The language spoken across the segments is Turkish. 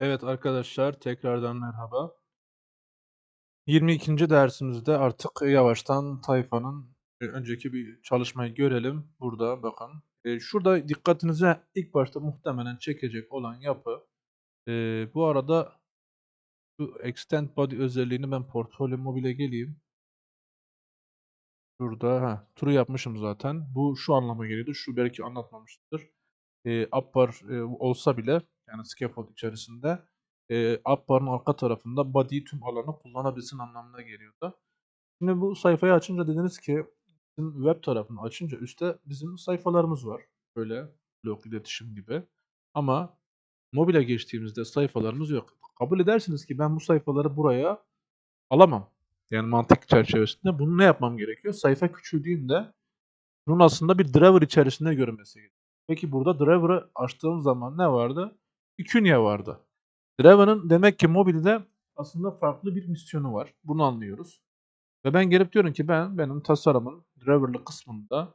Evet arkadaşlar tekrardan merhaba. 22. dersimizde artık yavaştan tayfanın e, önceki bir çalışmayı görelim. Burada bakın. E, şurada dikkatinize ilk başta muhtemelen çekecek olan yapı. e, bu arada şu extend body özelliğini ben portfolyo mobile geleyim. Şurada ha, turu yapmışım zaten. Bu şu anlama geliyordu. Şu belki anlatmamıştır. Upper olsa bile yani scaffold içerisinde e, upper'ın arka tarafında body tüm alanı kullanabilsin anlamına geliyordu. Şimdi bu sayfayı açınca dediniz ki web tarafını açınca üstte bizim sayfalarımız var. Böyle blog iletişim gibi. Ama mobile geçtiğimizde sayfalarımız yok. Kabul edersiniz ki ben bu sayfaları buraya alamam. Yani mantık çerçevesinde bunu ne yapmam gerekiyor? Sayfa küçüldüğünde bunun aslında bir driver içerisinde görünmesi gerekiyor. Peki burada driver'ı açtığım zaman ne vardı? Künye vardı. Driver'ın demek ki mobilde aslında farklı bir misyonu var. Bunu anlıyoruz. Ve ben gelip diyorum ki ben benim tasarımın driver'lı kısmında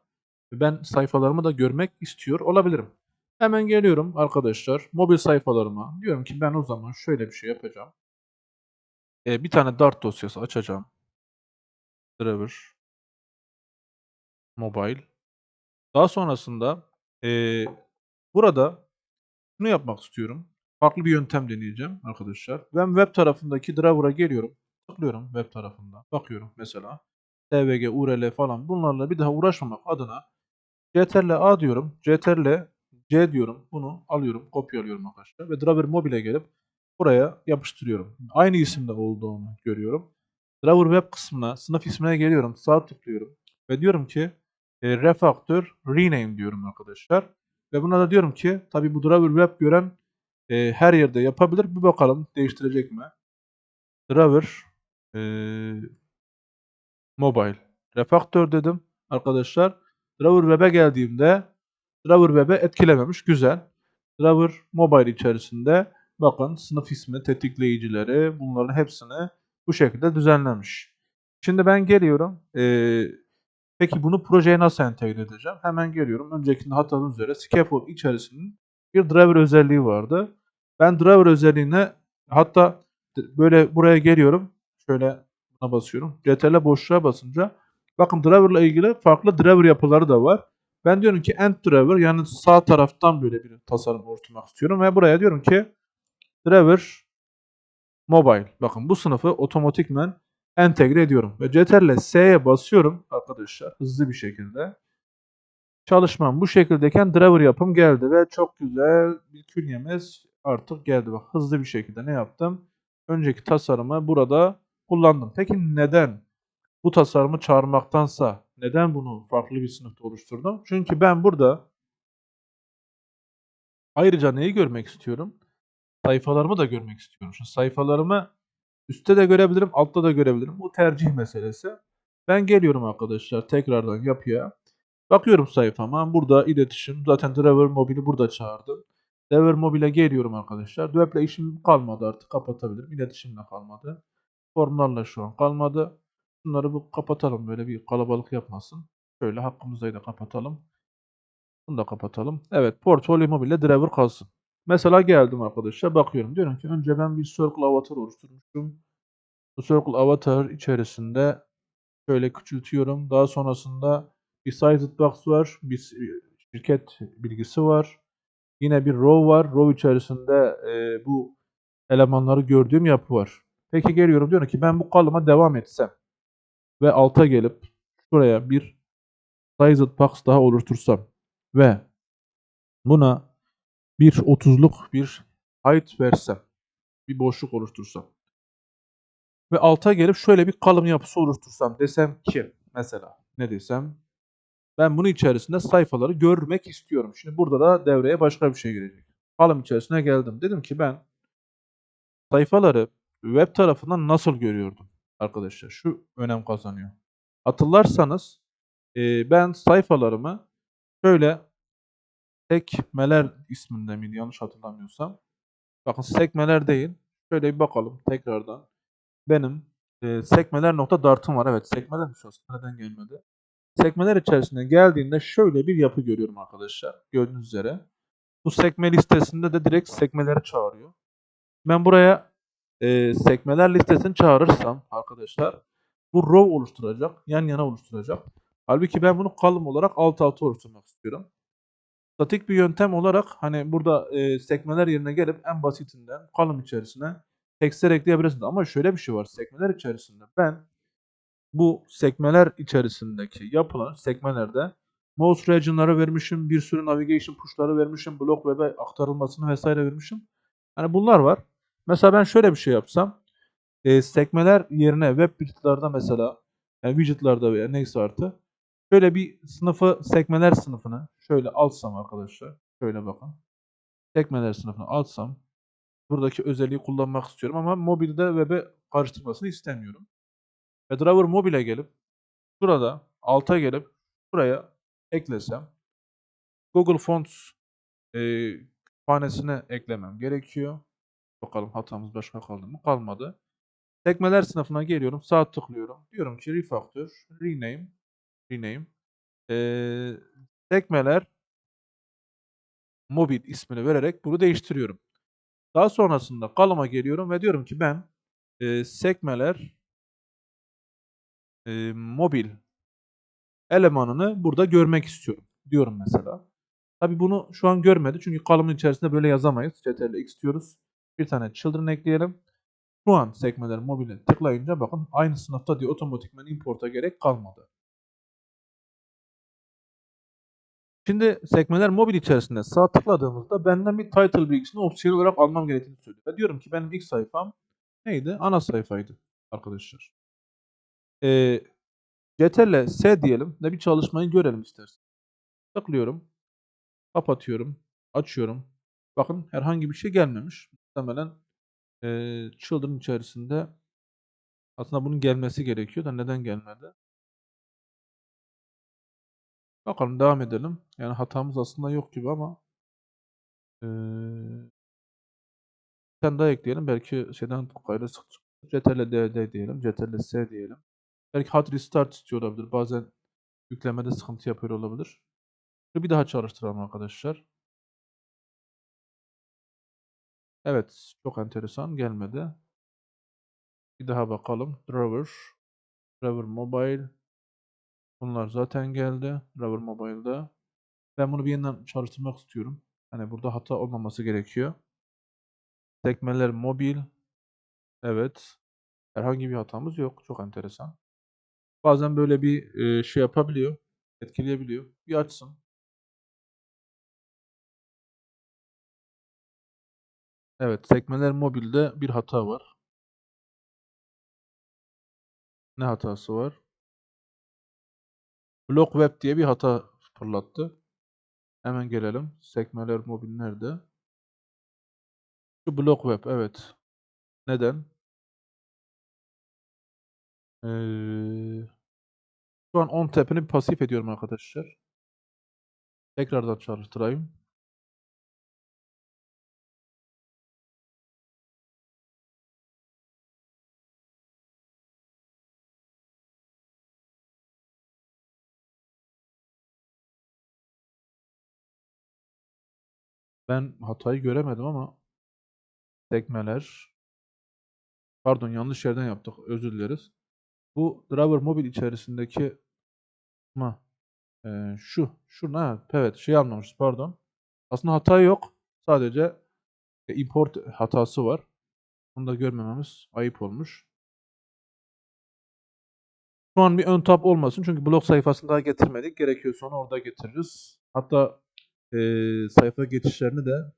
ben sayfalarımı da görmek istiyor olabilirim. Hemen geliyorum arkadaşlar mobil sayfalarıma. Diyorum ki ben o zaman şöyle bir şey yapacağım. Ee, bir tane Dart dosyası açacağım. Driver. Mobile. Daha sonrasında ee, burada şunu yapmak istiyorum. Farklı bir yöntem deneyeceğim arkadaşlar. Ben web tarafındaki driver'a geliyorum. Tıklıyorum web tarafında. Bakıyorum mesela. TVG, URL falan bunlarla bir daha uğraşmamak adına CTRL A diyorum. CTRL C diyorum. Bunu alıyorum. Kopyalıyorum arkadaşlar. Ve driver mobile gelip buraya yapıştırıyorum. Aynı isimde olduğunu görüyorum. Driver web kısmına, sınıf ismine geliyorum. Sağ tıklıyorum. Ve diyorum ki e, refactor rename diyorum arkadaşlar. Ve buna da diyorum ki tabi bu driver web gören e, her yerde yapabilir. Bir bakalım değiştirecek mi? Driver e, mobile refactor dedim arkadaşlar. Driver web'e geldiğimde driver web'e etkilememiş. Güzel. Driver mobile içerisinde bakın sınıf ismi, tetikleyicileri bunların hepsini bu şekilde düzenlemiş. Şimdi ben geliyorum. Ee, peki bunu projeye nasıl entegre edeceğim? Hemen geliyorum. Öncekinde hatırladığınız üzere scaffold içerisinin bir driver özelliği vardı. Ben driver özelliğine hatta böyle buraya geliyorum. Şöyle buna basıyorum. CTRL boşluğa basınca bakın driver ile ilgili farklı driver yapıları da var. Ben diyorum ki end driver yani sağ taraftan böyle bir tasarım oluşturmak istiyorum ve buraya diyorum ki driver mobile. Bakın bu sınıfı otomatikmen entegre ediyorum. Ve CTRL S'ye basıyorum arkadaşlar hızlı bir şekilde. Çalışmam bu şekildeyken driver yapım geldi ve çok güzel bir künyemiz artık geldi. Bak hızlı bir şekilde ne yaptım? Önceki tasarımı burada kullandım. Peki neden? Bu tasarımı çağırmaktansa neden bunu farklı bir sınıfta oluşturdum? Çünkü ben burada ayrıca neyi görmek istiyorum? Sayfalarımı da görmek istiyorum. Şu sayfalarımı üstte de görebilirim, altta da görebilirim. Bu tercih meselesi. Ben geliyorum arkadaşlar tekrardan yapıya. Bakıyorum sayfama. Burada iletişim. Zaten Driver Mobile'i burada çağırdım. Driver Mobile'e geliyorum arkadaşlar. Web'le işim kalmadı artık. Kapatabilirim. İletişimle kalmadı. Formlarla şu an kalmadı. Bunları bu kapatalım. Böyle bir kalabalık yapmasın. Şöyle hakkımızda da kapatalım. Bunu da kapatalım. Evet. Portfolyo Mobile Driver kalsın. Mesela geldim arkadaşlar. Bakıyorum. Diyorum ki önce ben bir Circle Avatar oluşturmuştum. Bu Circle Avatar içerisinde şöyle küçültüyorum. Daha sonrasında bir Sized Box var. Bir şirket bilgisi var. Yine bir row var. Row içerisinde e, bu elemanları gördüğüm yapı var. Peki geliyorum diyorum ki ben bu kalıma devam etsem ve alta gelip şuraya bir Sized Box daha oluştursam ve buna bir 30'luk bir height versem, bir boşluk oluştursam ve alta gelip şöyle bir kalım yapısı oluştursam desem ki mesela ne desem ben bunun içerisinde sayfaları görmek istiyorum. Şimdi burada da devreye başka bir şey girecek. Kalım içerisine geldim. Dedim ki ben sayfaları web tarafından nasıl görüyordum arkadaşlar? Şu önem kazanıyor. Hatırlarsanız ben sayfalarımı şöyle sekmeler isminde miydi yanlış hatırlamıyorsam. Bakın sekmeler değil. Şöyle bir bakalım tekrardan. Benim e, sekmeler nokta dartım var. Evet sekmeler mi Neden gelmedi? Sekmeler içerisine geldiğinde şöyle bir yapı görüyorum arkadaşlar. Gördüğünüz üzere. Bu sekme listesinde de direkt sekmeleri çağırıyor. Ben buraya e, sekmeler listesini çağırırsam arkadaşlar bu row oluşturacak. Yan yana oluşturacak. Halbuki ben bunu column olarak alt alta oluşturmak istiyorum. Statik bir yöntem olarak hani burada e, sekmeler yerine gelip en basitinden column içerisine tekstler ekleyebilirsiniz. Ama şöyle bir şey var. Sekmeler içerisinde ben bu sekmeler içerisindeki yapılan sekmelerde mouse region'ları vermişim, bir sürü navigation push'ları vermişim, blok web'e aktarılmasını vesaire vermişim. Hani bunlar var. Mesela ben şöyle bir şey yapsam, e, sekmeler yerine web widget'larda mesela, yani widget'larda veya neyse artı, şöyle bir sınıfı, sekmeler sınıfını şöyle alsam arkadaşlar, şöyle bakın. Sekmeler sınıfını alsam, buradaki özelliği kullanmak istiyorum ama mobilde web'e karıştırmasını istemiyorum. Ve driver mobile gelip burada alta gelip buraya eklesem Google Fonts e, kütüphanesine eklemem gerekiyor. Bakalım hatamız başka kaldı mı? Kalmadı. Sekmeler sınıfına geliyorum. Sağ tıklıyorum. Diyorum ki refactor, rename, rename. E, sekmeler mobil ismini vererek bunu değiştiriyorum. Daha sonrasında kalıma geliyorum ve diyorum ki ben e, sekmeler e, mobil elemanını burada görmek istiyorum diyorum mesela. Tabi bunu şu an görmedi çünkü kalımın içerisinde böyle yazamayız. Ctrl X diyoruz. Bir tane children ekleyelim. Şu an sekmeler mobile tıklayınca bakın aynı sınıfta diye otomatikman importa gerek kalmadı. Şimdi sekmeler mobil içerisinde sağ tıkladığımızda benden bir title bilgisini opsiyonel olarak almam gerektiğini söylüyor. Diyorum ki benim ilk sayfam neydi? Ana sayfaydı arkadaşlar. Ee, Ctrl S diyelim ve bir çalışmayı görelim istersen. Tıklıyorum. Kapatıyorum. Açıyorum. Bakın herhangi bir şey gelmemiş. Muhtemelen e, Children içerisinde aslında bunun gelmesi gerekiyor da neden gelmedi? Bakalım devam edelim. Yani hatamız aslında yok gibi ama e, bir tane daha ekleyelim. Belki şeyden gayrı sık Ctrl D diyelim. Ctrl S diyelim. Belki hard restart istiyor olabilir. Bazen yüklemede sıkıntı yapıyor olabilir. Bir daha çalıştıralım arkadaşlar. Evet, çok enteresan gelmedi. Bir daha bakalım. Driver, Driver Mobile. Bunlar zaten geldi. Driver Mobile'da. Ben bunu bir yeniden çalıştırmak istiyorum. Hani burada hata olmaması gerekiyor. Sekmeler mobil. Evet. Herhangi bir hatamız yok. Çok enteresan. Bazen böyle bir e, şey yapabiliyor. Etkileyebiliyor. Bir açsın. Evet, sekmeler mobilde bir hata var. Ne hatası var? Block Web diye bir hata fırlattı. Hemen gelelim. Sekmeler mobil nerede? Şu Block Web, evet. Neden? Ee, şu an on tap'ini pasif ediyorum arkadaşlar. Tekrardan çalıştırayım. Ben hatayı göremedim ama sekmeler pardon yanlış yerden yaptık. Özür dileriz. Bu driver mobil içerisindeki ma e, şu şuna evet şey anlamışız pardon. Aslında hata yok. Sadece import hatası var. Bunu da görmememiz ayıp olmuş. Şu an bir ön tab olmasın çünkü blog sayfasını daha getirmedik. Gerekiyorsa onu orada getiririz. Hatta e, sayfa geçişlerini de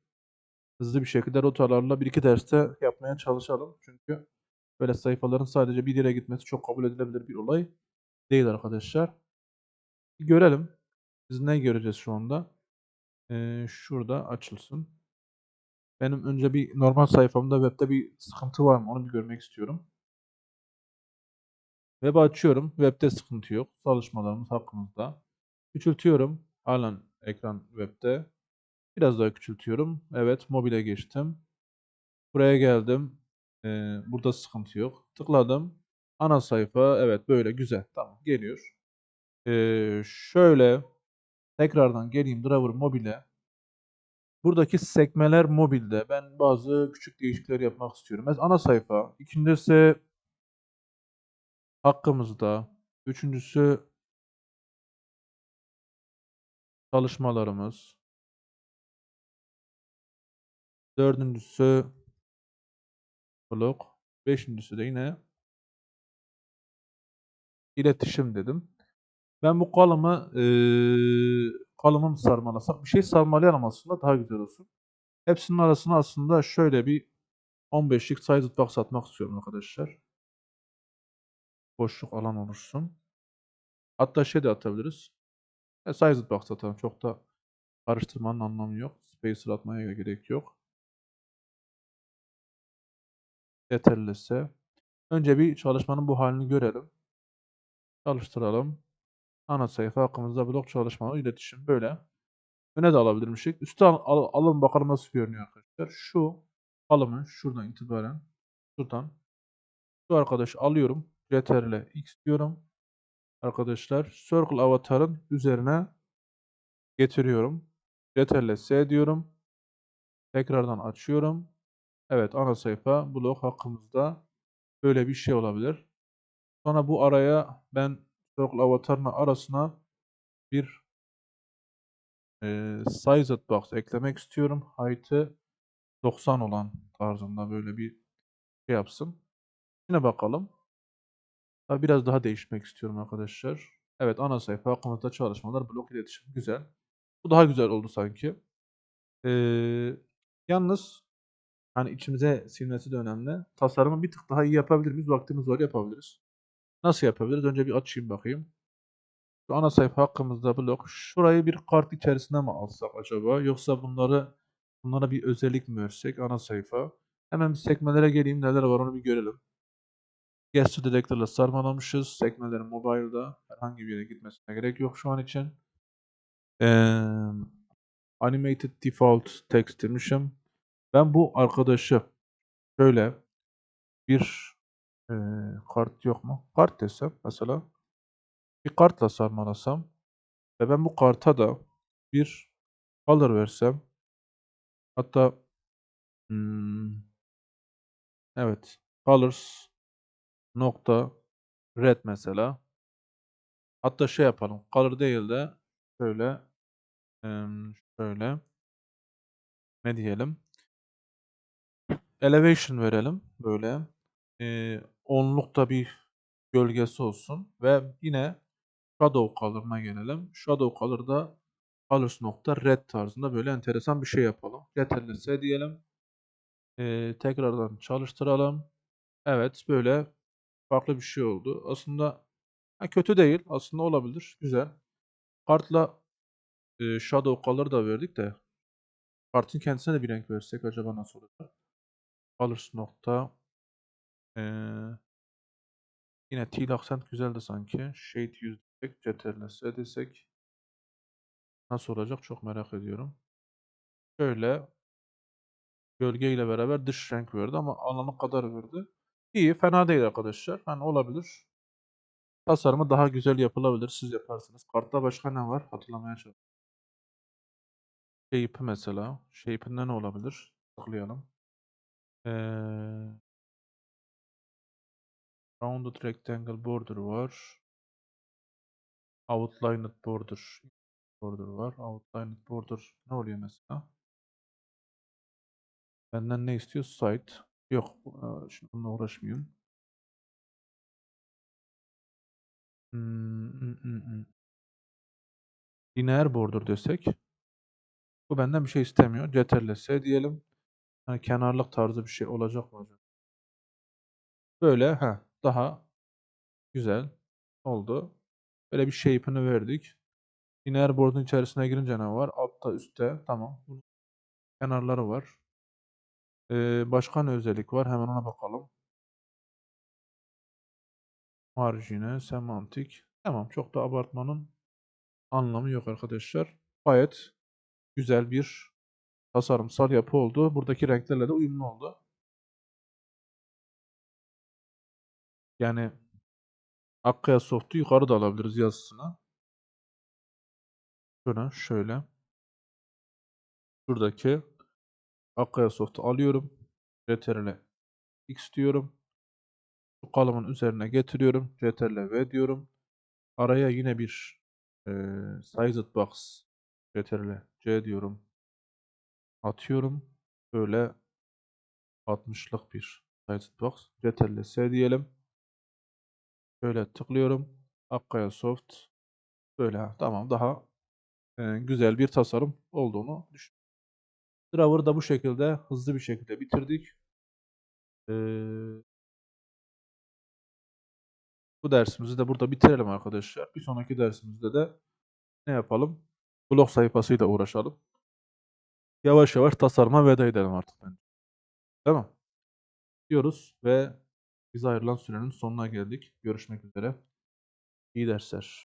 hızlı bir şekilde rotalarla bir iki derste yapmaya çalışalım. Çünkü böyle sayfaların sadece bir yere gitmesi çok kabul edilebilir bir olay değil arkadaşlar. Görelim. Biz ne göreceğiz şu anda? Ee, şurada açılsın. Benim önce bir normal sayfamda webde bir sıkıntı var mı? Onu bir görmek istiyorum. Web açıyorum. Webde sıkıntı yok. Çalışmalarımız hakkımızda. Küçültüyorum. Halen ekran webde. Biraz daha küçültüyorum. Evet, mobile geçtim. Buraya geldim. Ee, burada sıkıntı yok. Tıkladım. Ana sayfa. Evet, böyle güzel. Tamam, geliyor. Ee, şöyle tekrardan geleyim driver mobile. Buradaki sekmeler mobilde. Ben bazı küçük değişiklikler yapmak istiyorum. Mesela ana sayfa. İkincisi hakkımızda. Üçüncüsü çalışmalarımız. Dördüncüsü blog. Beşincisi de yine iletişim dedim. Ben bu kalımı eee kalımı mı sarmalasak? Bir şey sarmalayalım aslında daha güzel olsun. Hepsinin arasına aslında şöyle bir 15'lik sized box atmak istiyorum arkadaşlar. Boşluk alan olursun. Hatta şey de atabiliriz. E, sized box atalım. Çok da karıştırmanın anlamı yok. Spacer atmaya gerek yok. Yeterliyse. Önce bir çalışmanın bu halini görelim. Çalıştıralım. Ana sayfa hakkımızda blok çalışmaları iletişim böyle. Öne de alabilirmişik. Üste al, al, alın bakalım nasıl görünüyor arkadaşlar. Şu alımı şuradan itibaren şuradan şu arkadaş alıyorum. Ctrl X diyorum. Arkadaşlar Circle avatarın üzerine getiriyorum. Ctrl S diyorum. Tekrardan açıyorum. Evet ana sayfa blok hakkımızda böyle bir şey olabilir. Sonra bu araya ben Circle avatarına arasına bir e, sized box eklemek istiyorum. Height'ı 90 olan tarzında böyle bir şey yapsın. Yine bakalım. Biraz daha değişmek istiyorum arkadaşlar. Evet ana sayfa hakkımızda çalışmalar blok iletişim güzel. Bu daha güzel oldu sanki. Ee, yalnız hani içimize silmesi de önemli. Tasarımı bir tık daha iyi yapabilir miyiz? Vaktimiz var yapabiliriz. Nasıl yapabiliriz? Önce bir açayım bakayım. Şu ana sayfa hakkımızda blok. Şurayı bir kart içerisine mi alsak acaba? Yoksa bunları bunlara bir özellik mi versek? Ana sayfa. Hemen bir sekmelere geleyim. Neler var onu bir görelim. Guest Director ile sarmalamışız. Sekmelerin mobile'da herhangi bir yere gitmesine gerek yok şu an için. Ee, animated Default Text demişim. Ben bu arkadaşı şöyle bir e, kart yok mu? Kart desem mesela bir kartla sarmalasam ve ben bu karta da bir color versem hatta hmm, evet colors nokta red mesela hatta şey yapalım color değil de şöyle şöyle ne diyelim elevation verelim böyle onlukta bir gölgesi olsun ve yine shadow color'ına gelelim. Shadow color'da colors nokta red tarzında böyle enteresan bir şey yapalım. Ctrl diyelim. E, tekrardan çalıştıralım. Evet böyle farklı bir şey oldu. Aslında ha, kötü değil. Aslında olabilir. Güzel. Kartla e, shadow color da verdik de kartın kendisine de bir renk versek acaba nasıl olacak? Colors nokta e, yine teal accent güzeldi sanki. Shade 100 desek, Ctrl S desek nasıl olacak çok merak ediyorum. Şöyle gölge ile beraber dış renk verdi ama alanı kadar verdi. İyi, fena değil arkadaşlar. Hani olabilir. Tasarımı daha güzel yapılabilir. Siz yaparsınız. Kartta başka ne var? Hatırlamaya çalışıyorum. Shape mesela. Shape'inde ne olabilir? Tıklayalım. Ee, rounded rectangle border var. Outlined border. Border var. Outlined border ne oluyor mesela? Benden ne istiyor? Site. Yok. Şimdi bununla uğraşmıyorum. Hmm, hmm. Lineer border desek. Bu benden bir şey istemiyor. Ctrl S diyelim. Hani kenarlık tarzı bir şey olacak mı acaba? Böyle ha daha güzel oldu. Böyle bir shape'ini verdik. Lineer board'un içerisine girince ne var? Altta üstte tamam. Bunun kenarları var. Başka ne özellik var? Hemen ona bakalım. Marjine, semantik. Tamam çok da abartmanın anlamı yok arkadaşlar. Gayet güzel bir tasarımsal yapı oldu. Buradaki renklerle de uyumlu oldu. Yani Akkaya Soft'u yukarı da alabiliriz yazısına. Şöyle, şöyle. şuradaki Akkaya Soft'u alıyorum. CTRL X diyorum. Bu kalımın üzerine getiriyorum. CTRL V diyorum. Araya yine bir e, Sized Box CTRL C diyorum. Atıyorum. Böyle 60'lık bir Sized Box. CTRL S diyelim. Şöyle tıklıyorum. Akkaya Soft. Böyle tamam daha e, güzel bir tasarım olduğunu düşünüyorum. Driver'ı da bu şekilde hızlı bir şekilde bitirdik. Ee, bu dersimizi de burada bitirelim arkadaşlar. Bir sonraki dersimizde de ne yapalım? Blog sayfasıyla uğraşalım. Yavaş yavaş tasarıma veda edelim artık bence. Tamam. Diyoruz ve bize ayrılan sürenin sonuna geldik. Görüşmek üzere. İyi dersler.